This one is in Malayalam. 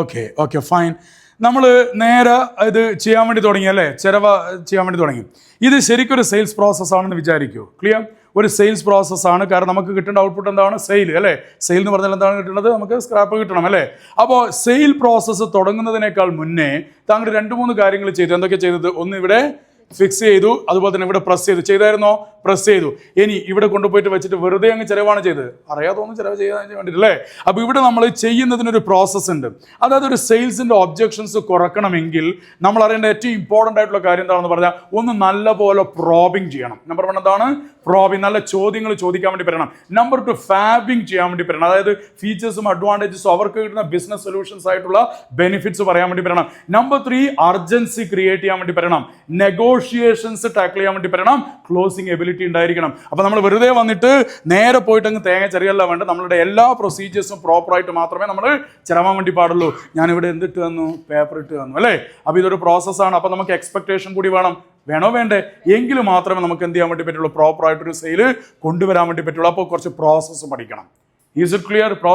ഓക്കെ ഓക്കെ ഫൈൻ നമ്മൾ നേരെ ഇത് ചെയ്യാൻ വേണ്ടി തുടങ്ങി അല്ലേ? ചിലവ ചെയ്യാൻ വേണ്ടി തുടങ്ങി. ഇത് ശരിക്കും ഒരു സെയിൽസ് പ്രോസസ് ആണെന്ന് വിചാരിക്കൂ. ക്ലിയർ ഒരു സെയിൽസ് പ്രോസസ് ആണ്. കാരണം നമുക്ക് കിട്ടേണ്ട ഔട്ട്പുട്ട് എന്താണ്? സെയിൽ അല്ലേ? സെയിൽ എന്ന് പറഞ്ഞാൽ എന്താണ് കിട്ടുന്നത് നമുക്ക് സ്ക്രാപ്പ് കിട്ടണം അല്ലേ? അപ്പോൾ സെയിൽ പ്രോസസ്സ് തുടങ്ങുന്നതിനേക്കാൾ മുന്നേ താങ്കൾ രണ്ട് മൂന്ന് കാര്യങ്ങൾ ചെയ്തു. എന്തൊക്കെ ചെയ്തത്? ഒന്ന് ഇവിടെ ഫിക്സ് ചെയ്തു. അതുപോലെ തന്നെ ഇവിടെ പ്രസ് ചെയ്തു. ചെയ്തായിരുന്നോ? പ്രസ് ചെയ്തു. ഇനി ഇവിടെ കൊണ്ടുപോയിട്ട് വെച്ചിട്ട് വെറുതെ അങ്ങ് ചിലവാണ് ചെയ്തത്. അറിയാതൊന്നും ചിലവ് ചെയ്യാൻ വേണ്ടിയിട്ട് അല്ലേ? അപ്പോൾ ഇവിടെ നമ്മൾ ചെയ്യുന്നതിനൊരു പ്രോസസ്സ് ഉണ്ട്. അതായത് ഒരു സെയിൽസിന്റെ ഒബ്ജെക്ഷൻസ് കുറക്കണമെങ്കിൽ നമ്മൾ അറിയേണ്ട ഏറ്റവും ഇമ്പോർട്ടന്റ് ആയിട്ടുള്ള കാര്യം എന്താണെന്ന് പറഞ്ഞാൽ ഒന്ന് നല്ലപോലെ പ്രോബിങ് ചെയ്യണം. നമ്പർ വൺ എന്താണ്? പ്രോബിങ് നല്ല ചോദ്യങ്ങൾ ചോദിക്കാൻ വേണ്ടി പറയണം. നമ്പർ ടു ഫാബിങ് ചെയ്യാൻ വേണ്ടി പറയണം. അതായത് ഫീച്ചേഴ്സും അഡ്വാന്റേജസും അവർക്ക് കിട്ടുന്ന ബിസിനസ് സൊല്യൂഷൻസ് ആയിട്ടുള്ള ബെനിഫിറ്റ്സ് പറയാൻ വേണ്ടി പറയണം. നമ്പർ ത്രീ അർജൻസി ക്രിയേറ്റ് ചെയ്യാൻ വേണ്ടി പറയണം. പറ്റണം നെഗോഷിയേഷൻസ് ടാക്കിൾ ചെയ്യാൻ വേണ്ടി പറ്റണം ക്ലോസിംഗ് എബിലിറ്റി ഉണ്ടായിരിക്കണം. അപ്പോൾ നമ്മൾ വെറുതെ വന്നിട്ട് നേരെ പോയിട്ട് അങ്ങ് തേങ്ങ ചെറിയല്ല വേണ്ട നമ്മളുടെ എല്ലാ പ്രൊസീജിയേഴ്സും പ്രോപ്പറായിട്ട് മാത്രമേ നമ്മൾ ചിരവാൻ വേണ്ടി പാടുള്ളൂ. ഞാനിവിടെ എന്തിട്ട് തന്നു? പേപ്പർ ഇട്ട് തന്നു അല്ലേ? അപ്പോൾ ഇതൊരു പ്രോസസ്സാണ് അപ്പോൾ നമുക്ക് എക്സ്പെക്ടേഷൻ കൂടി വേണം. വേണോ വേണ്ടേ? എങ്കിൽ മാത്രമേ നമുക്ക് എന്ത് ചെയ്യാൻ വേണ്ടി പറ്റുള്ളൂ? പ്രോപ്പറായിട്ടൊരു സെയിൽ കൊണ്ടുവരാൻ വേണ്ടി പറ്റുള്ളൂ. അപ്പോൾ കുറച്ച് പ്രോസസ്സ് പഠിക്കണം. Is it clear process